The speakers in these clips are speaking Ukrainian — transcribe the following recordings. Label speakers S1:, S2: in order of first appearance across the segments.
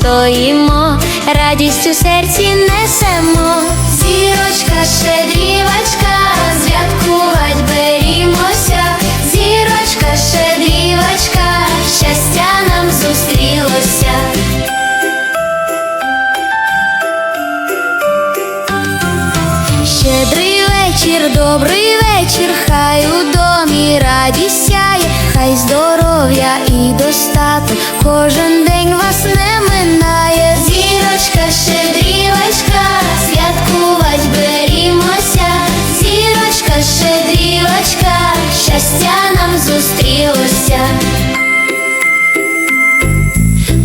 S1: стоїмо, радість у серці несемо. Зірочка, щедрівочка, святкувать берімося. Зірочка, щедрівочка, щастя нам зустрілося. Щедрий вечір, добрий вечір, хай у домі радість сяє, хай здоров'я кожен день вас не минає. Зірочка, щедрівочка, святкувать берімося. Зірочка, щедрівочка, щастя нам зустрілося.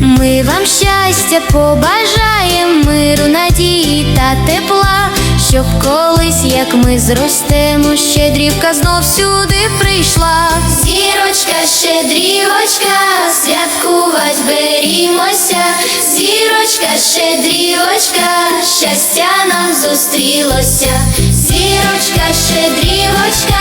S1: Ми вам щастя побажаємо, миру, надії та тепла, щоб колись, як ми зростемо, щедрівка знов сюди прийшла. Зірочка, щедрівочка, святкувать берімося. Зірочка, щедрівочка, щастя нам зустрілося. Зірочка, щедрівочка.